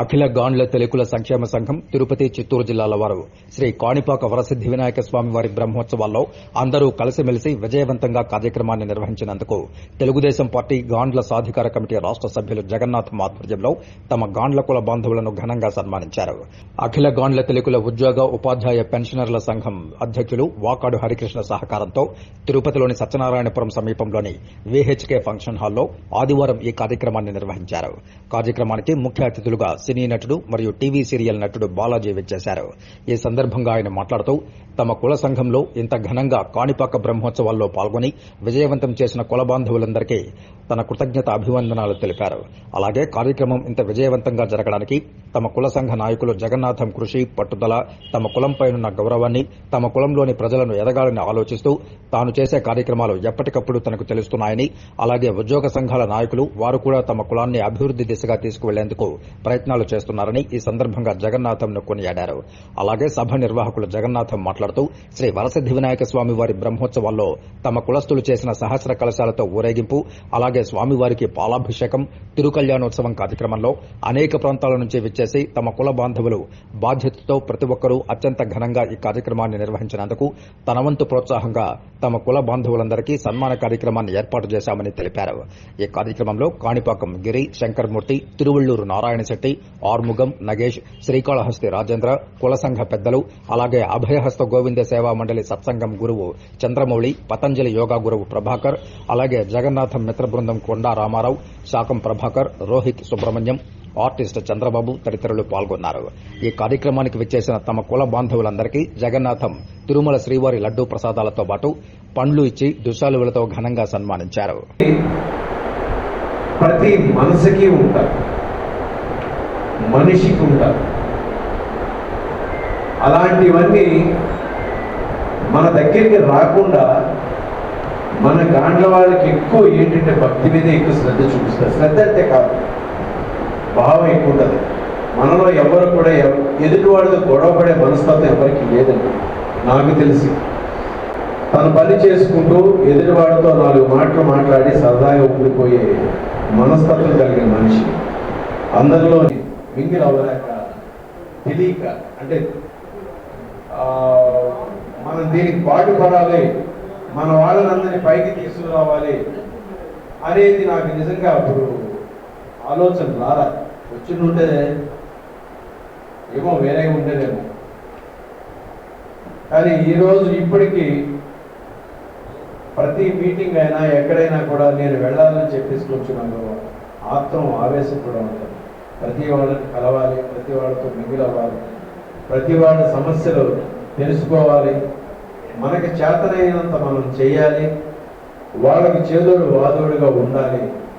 అఖిల గాండ్ల తెలుగుల సంక్షేమ సంఘం తిరుపతి చిత్తూరు జిల్లాల వారు. శ్రీ కాణిపాక వరసిద్ది వినాయక స్వామి వారి బ్రహ్మోత్సవాల్లో అందరూ కలిసిమెలిసి విజయవంతంగా కార్యక్రమాన్ని నిర్వహించినందుకు తెలుగుదేశం పార్టీ గాండ్ల సాధికార కమిటీ రాష్ట సభ్యులు జగన్నాథ్ ఆధ్వర్యంలో తమ గాండ్ల కుల బాంధవులను ఘనంగా సన్మానించారు. అఖిల గాండ్ల తెలుగుల ఉద్యోగ ఉపాధ్యాయ పెన్షనర్ల సంఘం అధ్యక్షులు వాకాడు హరికృష్ణ సహకారంతో తిరుపతిలోని సత్యనారాయణపురం సమీపంలోని వీహెచ్కే ఫంక్షన్ హాల్లో ఆదివారం ఈ కార్యక్రమాన్ని నిర్వహించారు. కార్యక్రమానికి ముఖ్య అతిథులుగా సినీ నటుడు మరియు టీవీ సీరియల్ నటుడు బాలాజీ విచ్చేశారు. ఈ సందర్భంగా ఆయన మాట్లాడుతూ తమ కుల సంఘంలో ఇంత ఘనంగా కాణిపాక బ్రహ్మోత్సవాల్లో పాల్గొని విజయవంతం చేసిన కుల బాంధవులందరికీ తన కృతజ్ఞత అభివందనాలు తెలిపారు. అలాగే కార్యక్రమం ఇంత విజయవంతంగా జరగడానికి తమ కుల సంఘ నాయకులు జగన్నాథం కృషి పట్టుదల తమ కులంపైనున్న గౌరవాన్ని తమ కులంలోని ప్రజలను ఎదగాలని ఆలోచిస్తూ తాను చేసే కార్యక్రమాలు ఎప్పటికప్పుడు తనకు తెలుస్తున్నాయని అలాగే ఉద్యోగ సంఘాల నాయకులు వారు కూడా తమ కులాన్ని అభివృద్ది దిశగా తీసుకువెళ్ళేందుకు ప్రయత్నాలు చేస్తున్నారని ఈ సందర్భంగా జగన్నాథంను కొనియాడారు. అలాగే సభ నిర్వాహకులు జగన్నాథం మాట్లాడుతూ శ్రీ వరసిద్ది వినాయక స్వామి వారి బ్రహ్మోత్సవాల్లో తమ కులస్తులు చేసిన సహస్ర కలశాలతో ఊరేగింపు అలాగే స్వామివారికి పాలాభిషేకం తిరుకల్యాణోత్సవం కార్యక్రమంలో అనేక ప్రాంతాల నుంచి విచ్చేసి తమ కుల బాంధవులు బాధ్యతతో ప్రతి ఒక్కరూ అత్యంత ఘనంగా ఈ కార్యక్రమాన్ని నిర్వహించినందుకు తన వంతు ప్రోత్సాహంగా తమ కుల బాంధవులందరికీ సన్మాన కార్యక్రమాన్ని ఏర్పాటు చేశామని తెలిపారు. ఈ కార్యక్రమంలో కాణిపాకం గిరి శంకర్మూర్తి తిరువళ్ళూరు నారాయణశెట్టి ఆర్ముగం నగేష్ శ్రీకాళహస్తి రాజేంద్ర కుల సంఘ పెద్దలు అలాగే అభయహస్త గోవింద సేవా మండలి సత్సంగం గురువు చంద్రమౌళి పతంజలి యోగా గురువు ప్రభాకర్ అలాగే జగన్నాథం మిత్ర బృందం కొండా రామారావు శాకం ప్రభాకర్ రోహిత్ సుబ్రహ్మణ్యం ఆర్టిస్ట్ చంద్రబాబు తదితరులు పాల్గొన్నారు. ఈ కార్యక్రమానికి విచ్చేసిన తమ కుల బాంధవులందరికీ జగన్నాథం తిరుమల శ్రీవారి లడ్డూ ప్రసాదాలతో పాటు పండ్లు ఇచ్చి దుశాలువులతో ఘనంగా సన్మానించారు. ప్రతి మనసుకి ఉంటారు. మనిషికి ఉంటారు. అలాంటివన్నీ మన దగ్గరికి రాకుండా మన గాండ్ల వాళ్ళకి ఎక్కువ ఏంటంటే భక్తి మీద ఎక్కువ శ్రద్ధ చూపిస్తారు. శ్రద్ధ అంటే కాదు భావం ఎక్కువ ఉంటుంది. మనలో ఎవరు కూడా ఎవ- ఎదుటివాడితో గొడవపడే మనస్తత్వం ఎవరికి లేదండి. నాకు తెలిసి తన పని చేసుకుంటూ ఎదుటివాడితో నాలుగు మాటలు మాట్లాడి సరదాగా ఉండిపోయే మనస్తత్వం కలిగిన మనిషి. అందరిలో మింగిల్ అవ్వలేక తెలియక అంటే ఆ, మనం దీనికి పాటుపడాలి. మన వాళ్ళందరినీ పైకి తీసుకురావాలి. అనేది నాకు నిజంగా అప్పుడు ఆలోచన రారా వచ్చి ఉంటే ఏమో వేరే ఉండేదేమో. కానీ ఈరోజు ఇప్పటికీ ప్రతి మీటింగ్ అయినా ఎక్కడైనా కూడా నేను వెళ్ళాలని చెప్పేసి కొంచెం నాకు ఆత్రం ఆవేశం కూడా ఉంటుంది ప్రతి వాళ్ళని కలవాలి ప్రతి వాళ్ళతో మిగిలవ్వాలి. ప్రతి వాళ్ళ సమస్యలు తెలుసుకోవాలి. మనకి చేతనైనంత మనం చేయాలి వాళ్ళకి చేదోడు వాదోడుగా ఉండాలి.